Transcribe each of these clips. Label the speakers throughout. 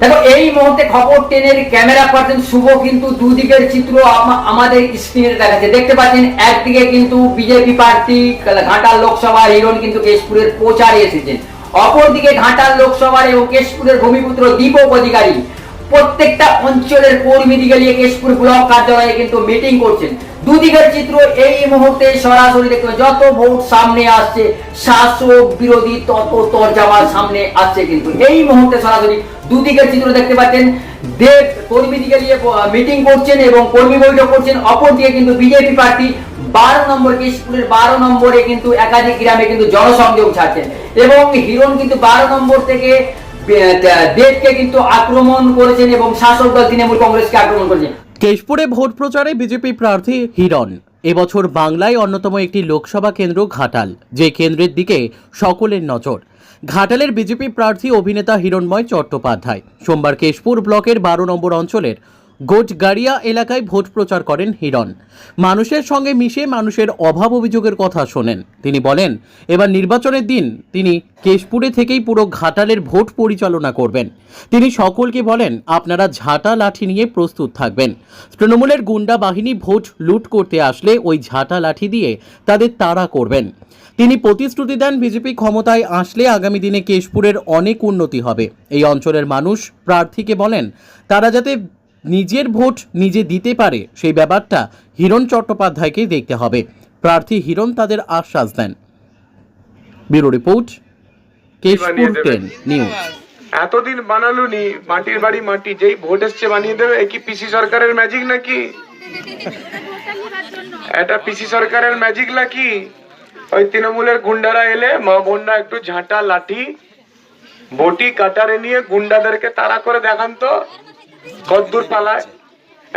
Speaker 1: দেখো, এই মুহূর্তে খবর টেনের ক্যামেরা পার্সন শুভ, কিন্তু দুদিকের চিত্র আমাদের স্ক্রিনে দেখাচ্ছে দেখতে পাচ্ছেন, একদিকে কিন্তু বিজেপি প্রার্থী, ঘাটাল লোকসভা কিন্তু কেশপুরের এসেছেন। অপরদিকে ঘাটাল লোকসভার এবং কেশপুরের ভূমিপুত্র দীপক অধিকারী প্রত্যেকটা অঞ্চলের কর্মীদিকে নিয়ে কেশপুর ব্লক কার্যালয়ে কিন্তু মিটিং করছেন। দুদিকের চিত্র এই মুহূর্তে সরাসরি দেখতে যত ভোট সামনে আসছে, শাসক বিরোধী তত তরজামার সামনে আসছে কিন্তু। এই মুহূর্তে সরাসরি দুদিকের চিত্র দেখতে পাচ্ছেন। দেব কর্মীদিকে নিয়ে মিটিং করছেন এবং কর্মী বৈঠক করছেন। অপরদিকে কিন্তু বিজেপি প্রার্থী বারো নম্বর কেশপুরের বারো নম্বরে কিন্তু একাধিক গ্রামে কিন্তু জনসংযোগ ছাড়ছেন। এবং হিরণ কিন্তু বারো নম্বর থেকে দেবকে কিন্তু আক্রমণ করেছেন এবং শাসক দল তৃণমূল কংগ্রেসকে আক্রমণ করেছেন।
Speaker 2: কেশপুরে ভোট প্রচারে বিজেপি প্রার্থী হিরণ। এবছর বাংলায় অন্যতম একটি লোকসভা কেন্দ্র ঘাটাল, যে কেন্দ্রের দিকে সকলের নজর। ঘাটালের বিজেপি প্রার্থী অভিনেতা হিরণময় চট্টোপাধ্যায়। সোমবার কেশপুর ব্লকের বারো নম্বর অঞ্চলের গোটগাড়িয়া এলাকায় ভোট প্রচার করেন হিরণ। মানুষের সঙ্গে মিশে মানুষের অভাব অভিযোগের কথা শোনেন। তিনি বলেন, এবার নির্বাচনের দিন তিনি কেশপুরে থেকেই পুরো ঘাটালের ভোট পরিচালনা করবেন। তিনি সকলকে বলেন, আপনারা ঝাঁটা লাঠি নিয়ে প্রস্তুত থাকবেন। তৃণমূলের গুন্ডা বাহিনী ভোট লুট করতে আসলে ওই ঝাঁটা লাঠি দিয়ে তাদের তাড়া করবেন। তিনি প্রতিশ্রুতি দেন, বিজেপি ক্ষমতায় আসলে আগামী দিনে কেশপুরের অনেক উন্নতি হবে। এই অঞ্চলের মানুষ প্রার্থীকে বলেন, তারা যাতে নিজের ভোট নিজে দিতে পারে সেই ব্যাপারটা হিরণ চট্টোপাধ্যায়কে দেখতে হবে। প্রার্থী হিরণ তাদের আশ্বাস দেন। Bureau report Keshpur ten news.
Speaker 3: এতদিন বানালুনি মাটির বাড়ি মাটি যেই ভোট এসছে বানিয়ে দেবে কি পিসি সরকারের ম্যাজিক নাকি? এটা পিসি সরকারের ম্যাজিক নাকি? ওই তৃণমূলের গুন্ডারা এলে মা বোনরা একটু ঝাঁটা লাঠি বটি কাটারে নিয়ে গুন্ডাদেরকে তাড়া করে দেখান তো। কদ্দূর পালায়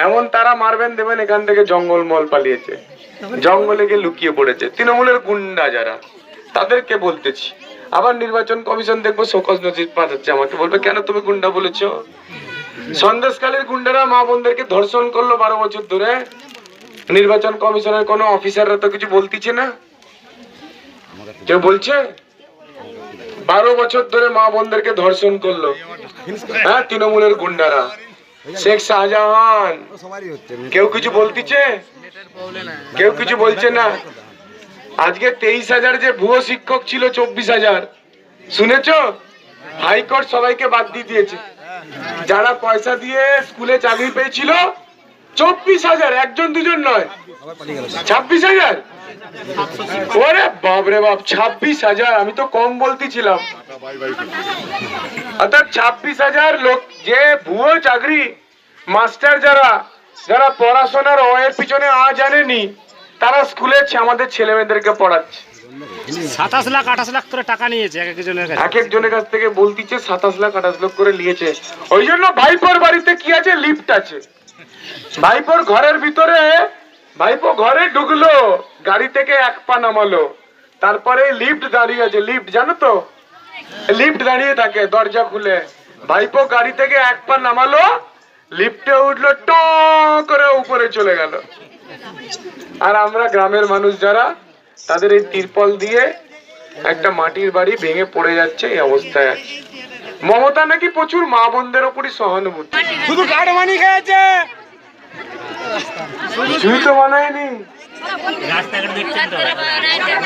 Speaker 3: এমন তারা মারবেন দেবেন, এখান থেকে জঙ্গল মল পালিয়েছে। জঙ্গলে গিয়ে লুকিয়ে পড়েছে। তৃণমূলের গুন্ডা যারা, তাদেরকে বলতেছি। আবার নির্বাচন কমিশন দেখব, শোকজ নজির পাঠাচ্ছে আমাকে। বলবে, কেন তুমি গুন্ডা বলেছ? সন্দেশকালীর গুন্ডারা মা বোনদেরকে ধর্ষণ করল বারো বছর ধরে। নির্বাচন কমিশনের কোনো অফিসাররা তো কিছু বলতিছে না। কেউ বলছে? বারো বছর ধরে মা বোনদেরকে ধর্ষণ করল। হ্যাঁ তৃণমূলের গুন্ডারা। শেখ শাহজাহান। কেউ কিছু বলতিছে? কেউ কিছু বলছে না। আজকে তেইশ হাজার যে ভুয়ো শিক্ষক ছিল চব্বিশ হাজার। শুনেছ? হাইকোর্ট সবাইকে বাদ দিয়ে দিয়েছে। যারা পয়সা দিয়ে স্কুলে চাকরি পেয়েছিল চব্বিশ হাজার একজন দুজন নয়। ছাব্বিশ হাজার? ওরে বাপরে বাপ ছাব্বিশ হাজার আমি তো কম বলতেছিলাম। অর্থাৎ ছাব্বিশ হাজার লোক যে ভুয়ো চাকরি মাস্টার যারা যারা পড়াশোনার অয়ের পিছনে আ জানেনি তারা স্কুলে আমাদের ছেলে মেয়েদেরকে পড়াচ্ছে।
Speaker 4: সাতাশ লাখ আঠাশ লাখ করে টাকা নিয়েছে এক একজনের কাছে।
Speaker 3: এক একজনের কাছ থেকে বলতিছে সাতাশ লাখ আঠাশ লাখ করে নিয়েছে। ওই জন্য ভাইপোর বাড়িতে কি আছে? লিফট আছে। ভাইপোর ঘরের ভিতরে ভাইপো ঘরে ঢুকলো, গাড়ি থেকে এক পা নামালো। তারপরে লিফট দাঁড়িয়ে আছে, লিফট জানো তো? লিফট দাঁড়িয়ে থাকে দরজা খুলে। ভাইপো গাড়ি থেকে এক পা নামালো, লিফটে উঠল ট করে উপরে চলে গেল। আর আমরা গ্রামের মানুষ যারা, তাদের এই তিরপল দিয়ে একটা মাটির বাড়ি ভেঙে পড়ে যাচ্ছে এই অবস্থায় আছে। মমতা নাকি প্রচুর মা বোনদের ওপরই সহানুভূতি।
Speaker 4: শুধু কাটমানি খেয়েছে।
Speaker 3: কিছুই তো বানায়নি
Speaker 4: রাস্তাঘাট দেখছেন তো?